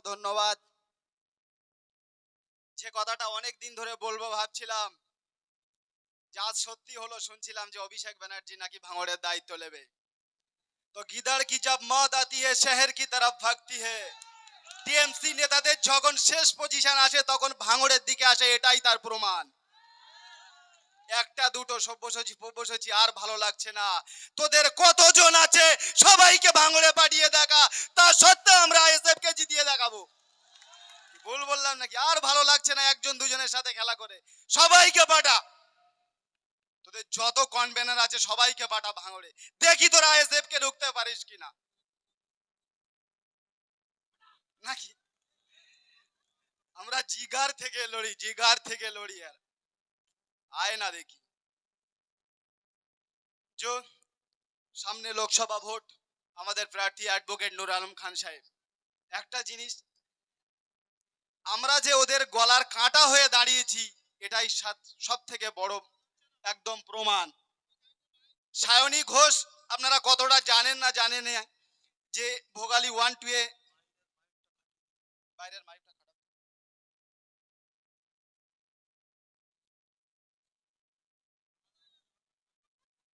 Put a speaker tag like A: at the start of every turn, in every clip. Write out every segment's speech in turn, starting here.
A: ধন্যবাদ। যে কথাটা অনেক দিন ধরে বলব ভাবছিলাম, যা সত্যি হলো শুনছিলাম যে অভিষেক ব্যানার্জি নাকি ভাঙড়ের দায়িত্ব নেবে। তো গিদার কি জব মত আতি হে, শহর কি তরফ ভাগতি হে? টিএমসি নেতাদের যখন শেষ পজিশন আসে, তখন ভাঙড়ের দিকে আসে, এটাই তার প্রমাণ। একটা, দুটো, সব্যসাচী পব্যসাচী আর ভালো লাগছে না। তোদের কতজন আছে? সবাইকে ভাঙড়ে পাঠিয়ে দেখা। তা সত্ত্বেও আমরা আইএসএফ কে জিতিয়ে দেখাবো। ভুল বললাম নাকি? আর ভালো লাগছে না একজন দুজনের সাথে খেলা করে। সবাইকে পাঠা। তোদের যত কনভেনার আছে, সবাইকে পাঠা ভাঙড়ে। দেখি তোরা আইএসএফ কে ঢুকতে পারিস কিনা। নাকি? আমরা জিগার থেকে লড়ি, জিগার থেকে লড়ি আর। আয় না দেখি जो সামনে লোকসভা ভোট আমাদের প্রার্থী অ্যাডভোকেট নুর আলম খান সাহেব একটা জিনিস আমরা যে ওদের গলার কাঁটা হয়ে দাঁড়িয়েছি এটাই সব থেকে বড় একদম প্রমাণ সায়নী ঘোষ আপনারা কতটা জানেন না জানেন যে ভোগালী ওয়ান টু এ বাইরের মাইকটা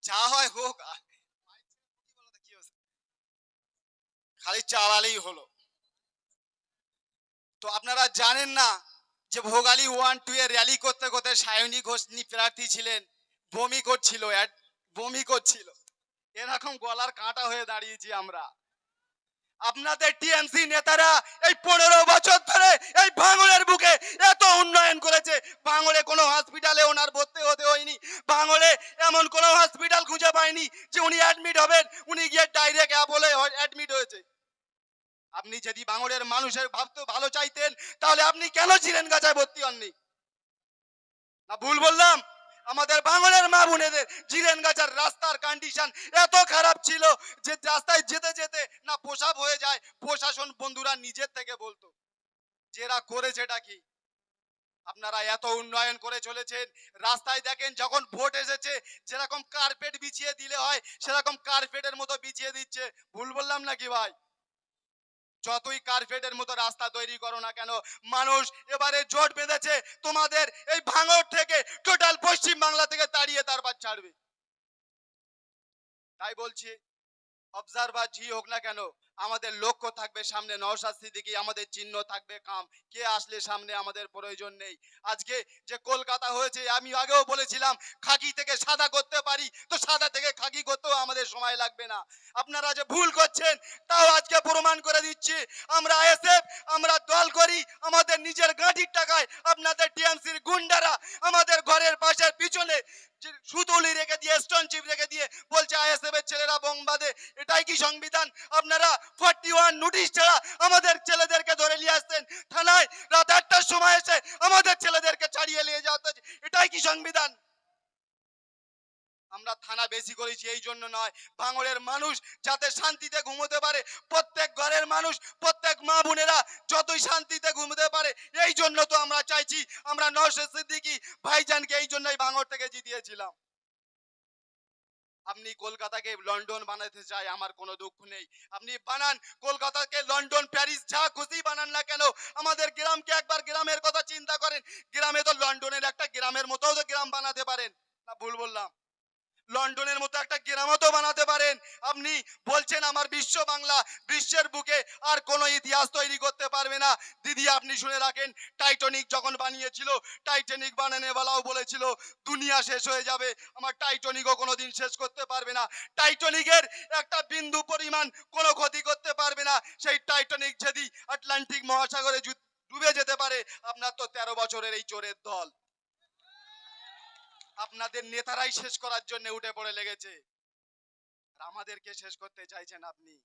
A: যা হয় হোক খালি চালালেই হলো। তো আপনারা জানেন না যে ভোগালী ওয়ান টু এ র্যালি করতে করতে সায়নী ঘোষ প্রার্থী ছিলেন, বমি করছিল বমি করছিল। এরকম গলার কাঁটা হয়ে দাঁড়িয়েছি আমরা। আপনাদের টিএমসি নেতারা এই পনেরো বছর ধরে এই ভাঙড়ের বুকে এত উন্নয়ন করেছে। ভাঙড়ে কোনো হসপিটালে ওনার ভাঙড়ে এমন কোনো হসপিটাল খুঁজে পায়নি যে উনি অ্যাডমিট হবেন। উনি গিয়ে ডাইরেক্ট অ্যাপোলে অ্যাডমিট হয়েছে। আপনি যদি ভাঙড়ের মানুষের ভাবতে ভালো চাইতেন, তাহলে আপনি কেন ছিলেন গাছায় ভর্তি হননি? না, ভুল বললাম। আমাদের ভাঙড়ের মা বোনেদের জিরেন গাছার রাস্তার কন্ডিশন এত খারাপ ছিল যে রাস্তায় যেতে যেতে না পোশাক হয়ে যায়। প্রশাসন বন্ধুরা নিজের থেকে বলতো যেরা করেছে এটা কি? আপনারা এত উন্নয়ন করে চলেছেন। রাস্তায় দেখেন যখন ভোট এসেছে, যেরকম কার্পেট বিছিয়ে দিলে হয়, সেরকম কার্পেটের মতো বিছিয়ে দিচ্ছে। ভুল বললাম নাকি ভাই? যতই কার্পেটের মতো রাস্তা তৈরি করো না কেন, মানুষ এবারে জোট বেঁধেছে, তোমাদের এই ভাঙড় থেকে টোটাল পশ্চিম বাংলা থেকে তাড়িয়ে তারপর ছাড়বে। তাই বলছি অবজারভার জি হোক না কেন আমাদের লক্ষ্য থাকবে সামনে নওশাদ সিদ্দিকী, আমাদের চিহ্ন থাকবে কাম। কে আসলে সামনে আমাদের প্রয়োজন নেই? আজকে যে কলকাতা হয়েছে, আমি আগেও বলেছিলাম, খাকি থেকে সাদা করতে পারি, তো সাদা থেকে খাকি করতেও আমাদের সময় লাগবে না। আপনারা যে ভুল করছেন, তাও আজকে প্রমাণ করে দিচ্ছি। আমরা এসএফ আমরা দল করি, আমাদের নিজের গাঁটির টাকায় আপনাদের টিএমসির গুন্ডারা আমাদের ঘরের পাশের পিছনে সুতলি রেখে দিয়ে স্টোন চিপ রেখে দিয়ে বলছে আইএসএফ এর ছেলেরা বোমবাদে এটাই কি সংবিধান? আপনারা ফর্টি ওয়ান নোটিশ ছাড়া আমাদের ছেলেদেরকে ধরে নিয়ে আসতেন থানায় রাত আটটার সময় এসে আমাদের ছেলেদেরকে ছাড়িয়ে নিয়ে যাওয়া এটাই কি সংবিধান? আমরা থানা বেশি করেছি, এই জন্য নয়। ভাঙড়ের মানুষ যাতে শান্তিতে ঘুমোতে পারে, প্রত্যেক ঘরের মানুষ, প্রত্যেক মা বোনেরা যতই শান্তিতে ঘুমোতে পারে, এই জন্য তো আমরা চাইছি, আমরা নওশাদ সিদ্দিকী ভাইজানকে এই জন্যই ভাঙড় থেকে জিতিয়েছিলাম। আপনি কলকাতাকে লন্ডন বানাতে চাই, আমার কোনো দুঃখ নেই। আপনি বানান, কলকাতাকে লন্ডন, প্যারিস, যা খুশি বানান না কেন, আমাদের গ্রামকে একবার গ্রামের কথা চিন্তা করেন। গ্রামে তো লন্ডনের একটা গ্রামের মতোও তো গ্রাম বানাতে পারেন। না, ভুল বললাম। লন্ডনের মতো একটা গ্রামাতো বানাতে পারেন। আপনি বলছেন আমার বিশ্ব বাংলা, বিশ্বের বুকে আর কোনো ইতিহাস তৈরি করতে পারবে না। দিদি, আপনি শুনে রাখেন টাইটানিক যখন বানিয়েছিল টাইটানিক বানানোওয়ালাও বলেছিল, দুনিয়া শেষ হয়ে যাবে, আমার টাইটানিকও কোনোদিন শেষ করতে পারবে না। টাইটনিকের একটা বিন্দু পরিমাণ কোনো ক্ষতি করতে পারবে না। সেই টাইটনিক যদি আটলান্টিক মহাসাগরে ডুবে যেতে পারে, আপনার তো তেরো বছরের এই চোরের দল। আপনাদের নেতারাই শেষ করার জন্য উঠে পড়ে লেগেছে। আর আমাদেরকে শেষ করতে চাইছেন আপনি।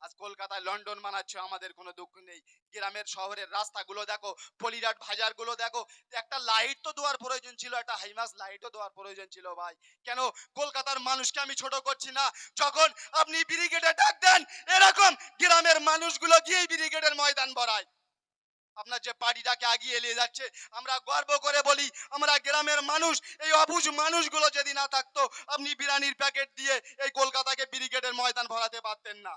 A: আজ কলকাতায় লন্ডন বানাচ্ছে আমাদের কোনো দুঃখ নেই। গ্রামের শহরের রাস্তাগুলো দেখো, পলিরাট বাজারগুলো দেখো। একটা লাইট তো দেওয়ার প্রয়োজন ছিল, একটা হাইমাস লাইটও দেওয়ার প্রয়োজন ছিল ভাই। কেন? কলকাতার মানুষকে আমি ছোট করছি না। যখন আপনি ব্রিগেডে ডাক দেন, এরকম গ্রামের মানুষগুলো গিয়ে ব্রিগেডের ময়দান ভরায় আপনার যে পার্টিটাকে আগিয়ে নিয়ে যাচ্ছে, আমরা গর্ব করে বলি, আমরা গ্রামের মানুষ, এই অবুঝ মানুষগুলো যদি না থাকতো, আপনি বিরিয়ানির প্যাকেট দিয়ে এই কলকাতাকে ব্রিগেডের ময়দান ভরাতে পারতেন না।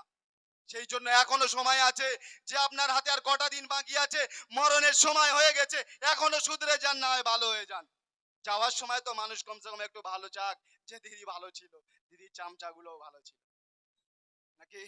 A: সেই জন্য এখনও সময় আছে যে আপনার হাতে আর কটা দিন বাকি আছে, মরণের সময় হয়ে গেছে, এখনও শুধরে যান, না হয় ভালো হয়ে যান। যাওয়ার সময় তো মানুষ কমসে কম একটু ভালো চাক, যে দিদি ভালো ছিল, দিদির চামচাগুলোও ভালো ছিল। নাকি?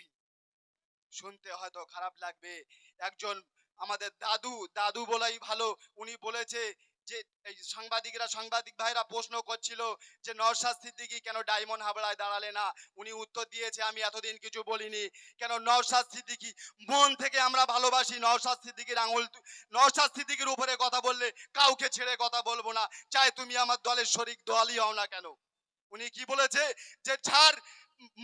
A: শুনতে হয়তো খারাপ লাগবে, একজন আমাদের দাদু দাদু বলাই ভালো। উনি বলেছে যে, এই সাংবাদিকরা, সাংবাদিক ভাইরা প্রশ্ন করছিল যে, নওশাদ সিদ্দিকী কেন ডায়মন্ড হাবড়ায় দাঁড়ালে না? উনি উত্তর দিয়েছে, আমি এতদিন কিছু বলিনি। কেন নওশাদ সিদ্দিকী, মন থেকে আমরা ভালোবাসি, নওশাদ সিদ্দিকীর আঙুল নওশাদ সিদ্দিকীর উপরে কথা বললে কাউকে ছেড়ে কথা বলব না। চাই তুমি আমার দলের শরিক দলই হও না কেন? উনি কি বলেছে? যে, ছাড়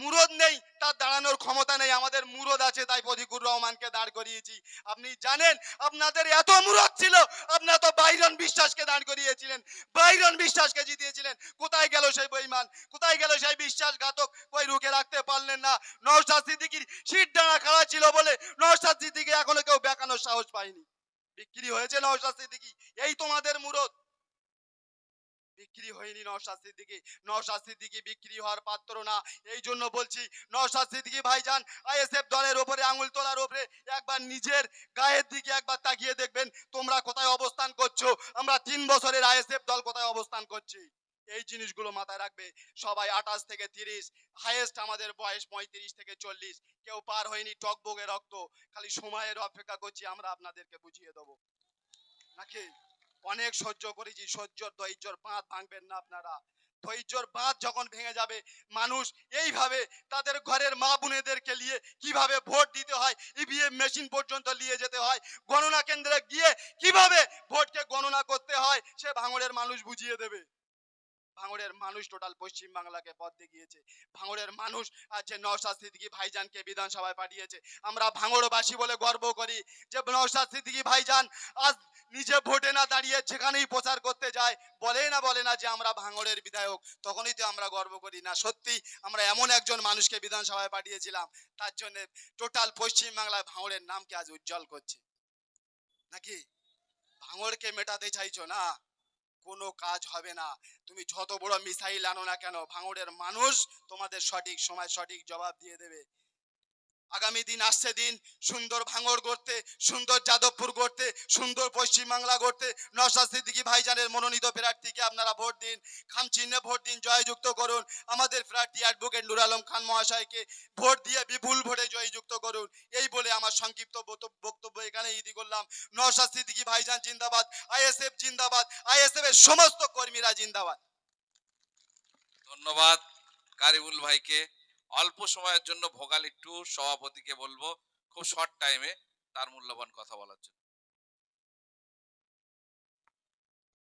A: মুরদ নেই, তার দাঁড়ানোর ক্ষমতা নেই, আমাদের মুরদ আছে, তাই প্রদীকুর রহমানকে দাঁড় করিয়েছি। আপনি জানেন, আপনাদের এত মুরদ ছিল, আপনারা তো বাইরন বিশ্বাসকে দাঁড় করিয়েছিলেন। বাইরন বিশ্বাসকে জিতিয়েছিলেন। কোথায় গেল সেই বেঈমান কোথায় গেল সেই বিশ্বাসঘাতক? কই রুখে রাখতে পারলেন না। নওশাদ সিদ্দিকীর সিট ডানা খাড়া ছিল বলে নওশাদ সিদ্দিকী এখনও কেউ বেকানোর সাহস পায়নি। বিক্রি হয়েছে নওশাদ সিদ্দিকী, এই তোমাদের মুরদ। বিক্রি হয়নি নওশাদ সিদ্দিকী নওশাদ সিদ্দিকী বিক্রি হওয়ার পাত্র না। এই জন্য বলছি নওশাদ সিদ্দিকী ভাইজান, আইএসএফ দলের ওপরে, আঙুল তোলার ওপরে একবার নিজের গায়ের দিকে একবার তাকিয়ে দেখবেন তোমরা কোথায় অবস্থান করছ। আমরা তিন বছরের আইএসএফ দল কোথায় অবস্থান করছি। এই জিনিসগুলো মাথায় রাখবে। সবাই আঠাশ থেকে তিরিশ হাইয়েস্ট আমাদের বয়স পঁয়ত্রিশ থেকে চল্লিশ। কেউ পার হয়নি, টকবগে রক্ত। খালি সময়ের অপেক্ষা করছি, আমরা আপনাদেরকে বুঝিয়ে দেবো। নাকি? অনেক সহ্য করেছি, সহ্যর ধৈর্যর বাঁধ ভাঙবেন না আপনারা। ধৈর্যর বাঁধ যখন ভেঙে যাবে, মানুষ এইভাবে তাদের ঘরের মা বোনেদেরকে নিয়ে কীভাবে ভোট দিতে হয় ইভিএম মেশিন পর্যন্ত নিয়ে যেতে হয়, গণনা কেন্দ্রে গিয়ে কীভাবে ভোটকে গণনা করতে হয়, সে ভাঙড়ের মানুষ বুঝিয়ে দেবে। ভাঙড়ের মানুষ টোটাল পশ্চিম বাংলাকে পথ দেখিয়েছে। ভাঙড়ের মানুষ আজ যে নওশাদ সিদ্দিকী ভাইজানকে বিধানসভায় পাঠিয়েছে, আমরা ভাঙড়বাসী বলে গর্ব করি যে নওশাদ সিদ্দিকী ভাইজান আজ নিজে ভোটে না দাঁড়িয়ে যেখানেই প্রচার করতে যায়, বলে না বলে না যে আমরা ভাঙড়ের বিধায়ক, তখনই তো আমরা গর্ব করি। না, সত্যি আমরা এমন একজন মানুষকে বিধানসভায় পাঠিয়েছিলাম, তার জন্য টোটাল পশ্চিম বাংলায় ভাঙড়ের নামকে আজ উজ্জ্বল করছে। নাকি? ভাঙড়কে মেটাতে চাইছো না? কোনো কাজ হবে না। তুমি যত বড় মিসাইল আনো না কেন, ভাঙড়ের মানুষ তোমাদের সঠিক সময় সঠিক জবাব দিয়ে দেবে। আগামী দিন আসছে দিন সুন্দর ভাঙড় করতে সুন্দর যাদবপুর করতে সুন্দর পশ্চিমবাংলা নওশাদ সিদ্দিকী ভাইজানের মনোনীত প্রার্থীকে আপনারা ভোট দিন খাম চিহ্নে ভোট দিন, জয়যুক্ত করুন। আমাদের প্রার্থী অ্যাডভোকেট নুর আলম খান মহাশয়কে ভোট দিয়ে বিপুল ভোটে জয়যুক্ত করুন। এই বলে আমার সংক্ষিপ্ত বক্তব্য এখানে ইতি করলাম। সিদ্দিকী ভাইজান জিন্দাবাদ, আইএসএফ জিন্দাবাদ, আইএসএফ এর সমস্ত কর্মীরা জিন্দাবাদ।
B: ধন্যবাদ কারিবুল ভাইকে। অল্প সময়ের জন্য ভোগাল টু সভাপতিকে বলব, খুব শর্ট টাইমে তার মূল্যবান কথা বলার জন্য।